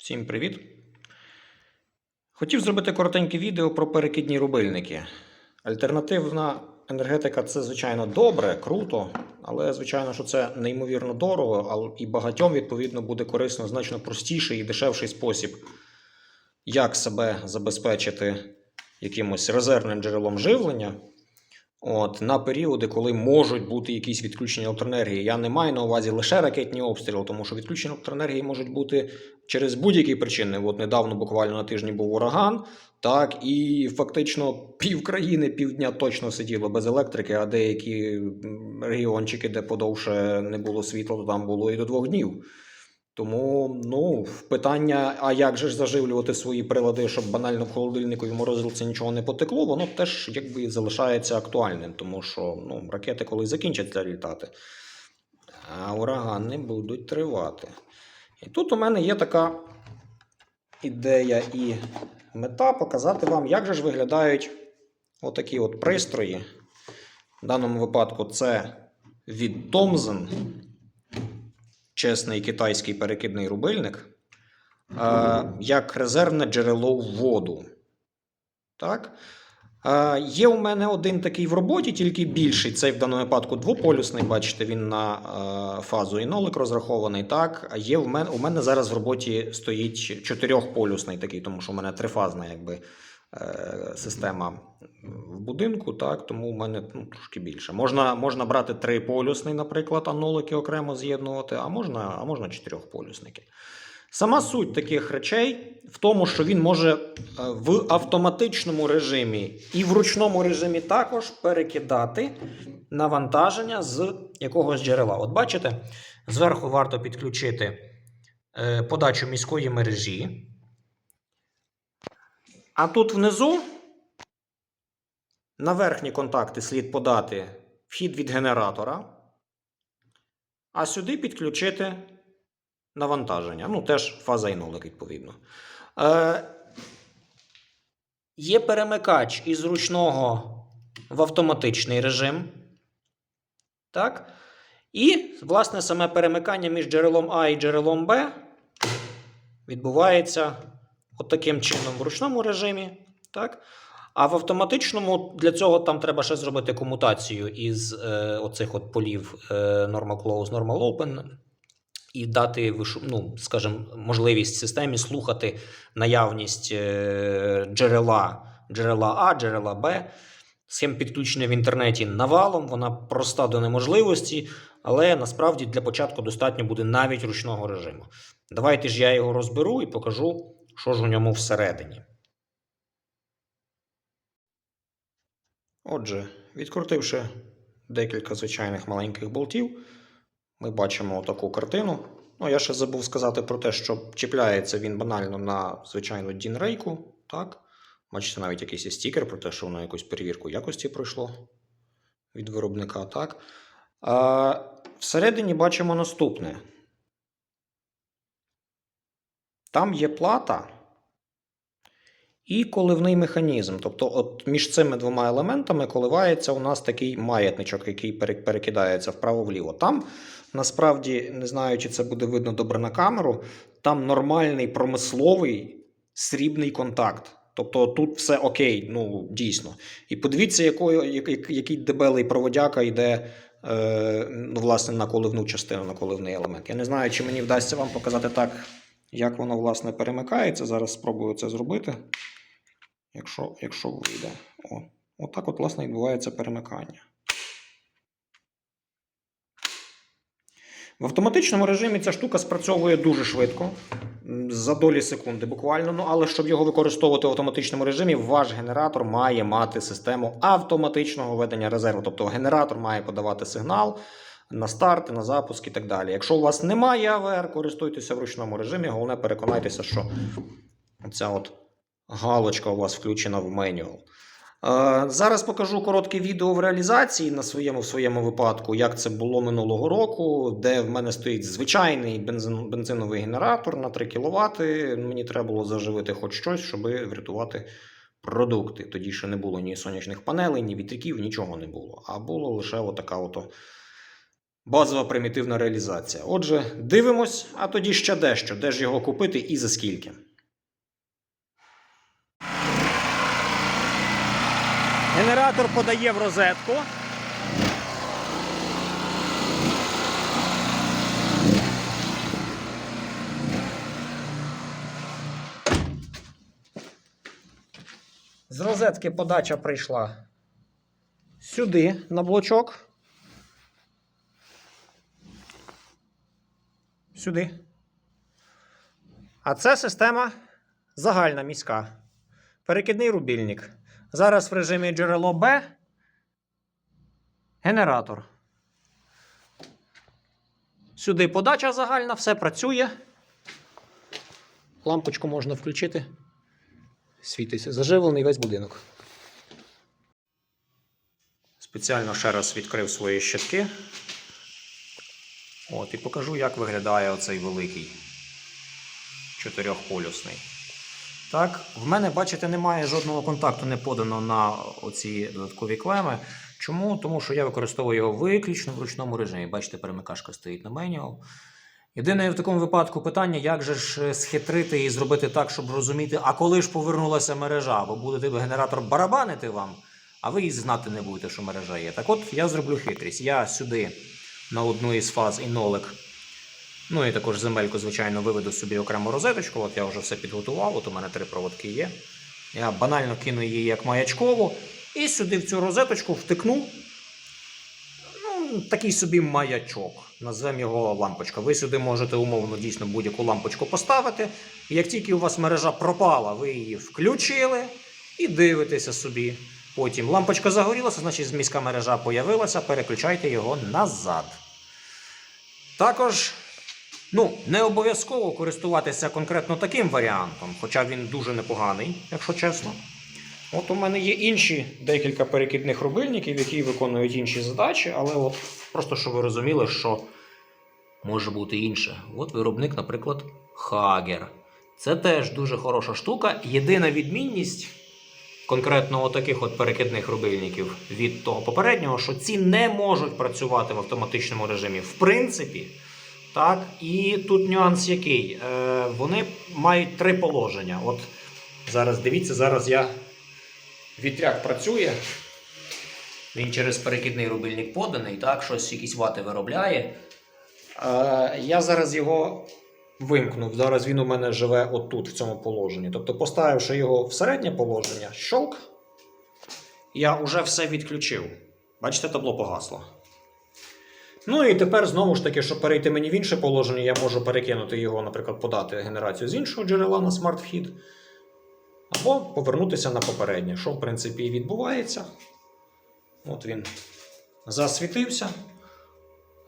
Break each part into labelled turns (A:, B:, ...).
A: Всім привіт! Хотів зробити коротеньке відео про перекидні рубильники. Альтернативна енергетика це, звичайно, добре, круто, але, звичайно, що це неймовірно дорого, і багатьом, відповідно, буде корисно значно простіший і дешевший спосіб, як себе забезпечити якимось резервним джерелом живлення. От, на періоди, коли можуть бути якісь відключення електроенергії. Я не маю на увазі лише ракетні обстріли, тому що відключення електроенергії можуть бути через будь-які причини. От недавно, буквально на тижні, був ураган, так, і фактично пів країни півдня точно сиділо без електрики, а деякі регіончики, де подовше не було світла, то там було і до двох днів. Тому ну, питання, а як же ж заживлювати свої прилади, щоб банально в холодильнику і в морозилці нічого не потекло, воно теж якби залишається актуальним, тому що ну, ракети колись закінчаться літати, а урагани будуть тривати. І тут у мене є така ідея і мета показати вам, як же ж виглядають отакі от пристрої. В даному випадку це від Thomson чесний китайський перекидний рубильник, е, як резервне джерело в воду. Так? Е, Є у мене один такий в роботі, тільки більший. Цей в даному випадку двополюсний. Бачите, він на е, фазу і нолик розрахований. Так? Є в мене, у мене зараз в роботі стоїть чотирьохполюсний такий, тому що у мене трифазна якби, е, система в будинку, так? тому у мене ну, трошки більше. Можна, можна брати триполюсний, наприклад, а нолики окремо з'єднувати, а можна, а можна чотирьохполюсники. Сама суть таких речей в тому, що він може е, в автоматичному режимі і в ручному режимі також перекидати навантаження з якогось джерела. От бачите, зверху варто підключити е, подачу міської мережі. А тут внизу на верхні контакти слід подати вхід від генератора, а сюди підключити навантаження. Ну, теж фаза і нолик, відповідно. Е, є перемикач із ручного в автоматичний режим. Так? І, власне, саме перемикання між джерелом А і джерелом Б відбувається от таким чином в ручному режимі. Так? А в автоматичному для цього там треба ще зробити комутацію із е, оцих от полів е, Normal Close, Normal Open і дати ну, скажімо, можливість системі слухати наявність е, джерела, джерела А, джерела Б. Схем підключення в інтернеті навалом, вона проста до неможливості, але насправді для початку достатньо буде навіть ручного режиму. Давайте ж я його розберу і покажу, що ж у ньому всередині. Отже, відкрутивши декілька звичайних маленьких болтів, ми бачимо таку картину. Ну, я ще забув сказати про те, що чіпляється він банально на звичайну DIN-рейку. Так? Бачите, навіть якийсь стікер про те, що воно якусь перевірку якості пройшло від виробника. Так? А, всередині бачимо наступне. Там є плата і коливний механізм. Тобто, от між цими двома елементами коливається у нас такий маятничок, який перекидається вправо-вліво. Там насправді не знаю, чи це буде видно добре на камеру. Там нормальний промисловий срібний контакт. Тобто тут все окей, ну дійсно. І подивіться, якою, як- як- який дебелий проводяка йде е, ну, власне, на коливну частину, на коливний елемент. Я не знаю, чи мені вдасться вам показати так, як воно власне перемикається. Зараз спробую це зробити. Якщо, якщо вийде. О, отак от, власне, відбувається перемикання. В автоматичному режимі ця штука спрацьовує дуже швидко, за долі секунди буквально. Ну, але щоб його використовувати в автоматичному режимі, ваш генератор має мати систему автоматичного ведення резерву. Тобто генератор має подавати сигнал на старт, на запуск і так далі. Якщо у вас немає АВР, користуйтеся в ручному режимі. Головне, переконайтеся, що ця от галочка у вас включена в менюал. Е, Зараз покажу коротке відео в реалізації на своєму в своєму випадку, як це було минулого року, де в мене стоїть звичайний бензин, бензиновий генератор на 3 кВт. Мені треба було заживити хоч щось, щоб врятувати продукти. Тоді ще не було ні сонячних панелей, ні вітряків, нічого не було. А було лише отака ото базова примітивна реалізація. Отже, дивимось, а тоді ще дещо, де ж його купити і за скільки. Генератор подає в розетку. З розетки подача прийшла сюди на блочок. Сюди. А це система загальна міська. Перекидний рубільник. Зараз в режимі джерело Б. Генератор. Сюди подача загальна, все працює. Лампочку можна включити. Світиться. Заживлений весь будинок. Спеціально ще раз відкрив свої щитки. От, і покажу, як виглядає оцей великий чотирьохполюсний. Так, в мене, бачите, немає жодного контакту не подано на оці додаткові клеми. Чому? Тому що я використовую його виключно в ручному режимі. Бачите, перемикашка стоїть на менюал. Єдине в такому випадку питання, як же ж схитрити і зробити так, щоб розуміти, а коли ж повернулася мережа, бо буде генератор барабанити вам, а ви і знати не будете, що мережа є. Так от я зроблю хитрість. Я сюди на одну із фаз і нолик, ну і також земельку, звичайно, виведу собі окрему розеточку. От я вже все підготував, от у мене три проводки є. Я банально кину її як маячкову, і сюди в цю розеточку втикну ну, такий собі маячок. Назвемо його лампочка. Ви сюди можете умовно дійсно будь-яку лампочку поставити. І як тільки у вас мережа пропала, ви її включили і дивитеся собі. Потім лампочка загорілася, значить міська мережа появилася, переключайте його назад. Також ну, не обов'язково користуватися конкретно таким варіантом, хоча він дуже непоганий, якщо чесно. От у мене є інші декілька перекидних рубильників, які виконують інші задачі, але от просто щоб ви розуміли, що може бути інше. От виробник, наприклад, Hager. Це теж дуже хороша штука. Єдина відмінність конкретно таких от перекидних рубильників від того попереднього, що ці не можуть працювати в автоматичному режимі. В принципі, так, і тут нюанс який. Е, вони мають три положення. От зараз дивіться, зараз я вітряк працює. Він через перекидний рубильник поданий, так, щось якісь вати виробляє. Е, я зараз його вимкнув. Зараз він у мене живе отут, в цьому положенні. Тобто, поставивши його в середнє положення, щолк, я вже все відключив. Бачите, табло погасло. Ну і тепер знову ж таки, щоб перейти мені в інше положення, я можу перекинути його, наприклад, подати генерацію з іншого джерела на смарт-вхід. Або повернутися на попереднє, що в принципі і відбувається. От він засвітився.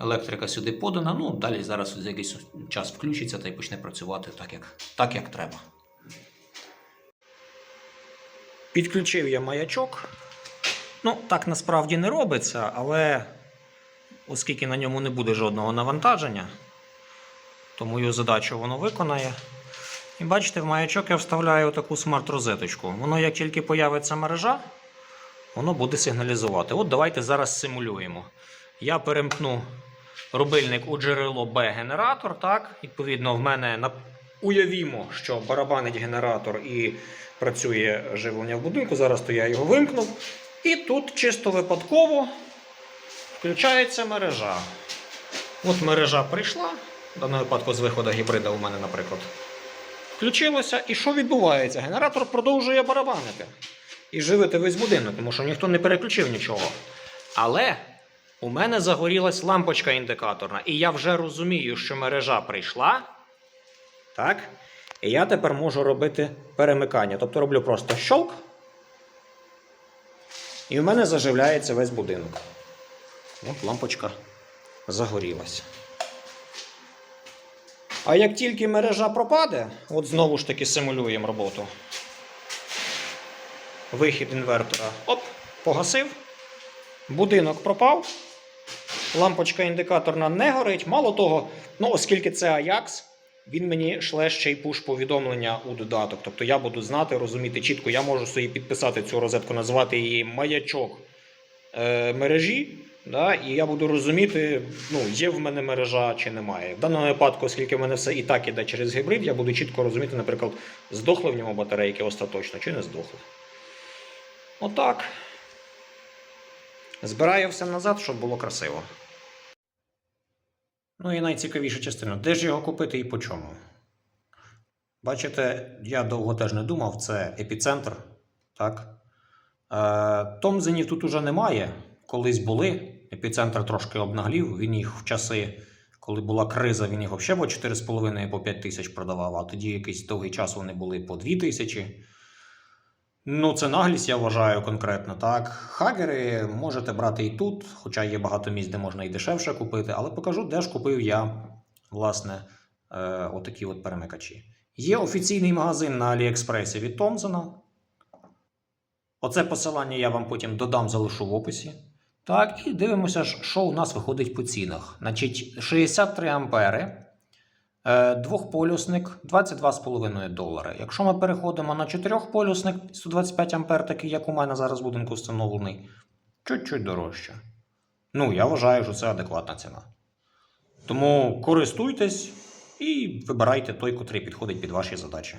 A: Електрика сюди подана. Ну, далі зараз за якийсь час включиться та й почне працювати так, як, так, як треба. Підключив я маячок. Ну, так насправді не робиться, але оскільки на ньому не буде жодного навантаження, то мою задачу воно виконає. І бачите, в маячок я вставляю таку смарт-розеточку. Воно як тільки появиться мережа, воно буде сигналізувати. От давайте зараз симулюємо. Я перемкну рубильник у джерело Б-генератор. Відповідно, в мене на... уявімо, що барабанить генератор і працює живлення в будинку. Зараз то я його вимкнув. І тут чисто випадково включається мережа. От мережа прийшла. В даному випадку з виходу гібрида у мене, наприклад. Включилося, і що відбувається? Генератор продовжує барабанити і живити весь будинок, тому що ніхто не переключив нічого. Але у мене загорілась лампочка індикаторна, і я вже розумію, що мережа прийшла. Так? І я тепер можу робити перемикання. Тобто роблю просто щолк. І в мене заживляється весь будинок. От лампочка загорілася. А як тільки мережа пропаде, от знову ж таки симулюємо роботу. Вихід інвертора оп, погасив. Будинок пропав. Лампочка індикаторна не горить. Мало того, ну, оскільки це Ajax, він мені шле ще й пуш-повідомлення у додаток. Тобто я буду знати, розуміти чітко, я можу собі підписати цю розетку, назвати її маячок е, мережі. Да, і я буду розуміти, ну, є в мене мережа чи немає. В даному випадку, оскільки в мене все і так іде через гібрид, я буду чітко розуміти, наприклад, здохли в ньому батарейки остаточно чи не здохли. Отак. Збираю все назад, щоб було красиво. Ну і найцікавіша частина. Де ж його купити і по чому? Бачите, я довго теж не думав, це епіцентр. Е, Томзенів тут уже немає. Колись були. Епіцентр трошки обнаглів. Він їх в часи, коли була криза, він їх взагалі по 4,5 по 5 тисяч продавав, а тоді якийсь довгий час вони були по 2 тисячі. Ну, це наглість, я вважаю конкретно. Так, хагери можете брати і тут, хоча є багато місць, де можна і дешевше купити, але покажу, де ж купив я, власне, е, отакі от перемикачі. Є офіційний магазин на Аліекспресі від Томзена. Оце посилання я вам потім додам, залишу в описі. Так, і дивимося, що у нас виходить по цінах. Значить, 63 ампери, е, двохполюсник 22,5 долари. Якщо ми переходимо на чотирьохполюсник 125 ампер, такий, як у мене зараз в будинку встановлений, чуть-чуть дорожче. Ну, я вважаю, що це адекватна ціна. Тому користуйтесь і вибирайте той, котрий підходить під ваші задачі.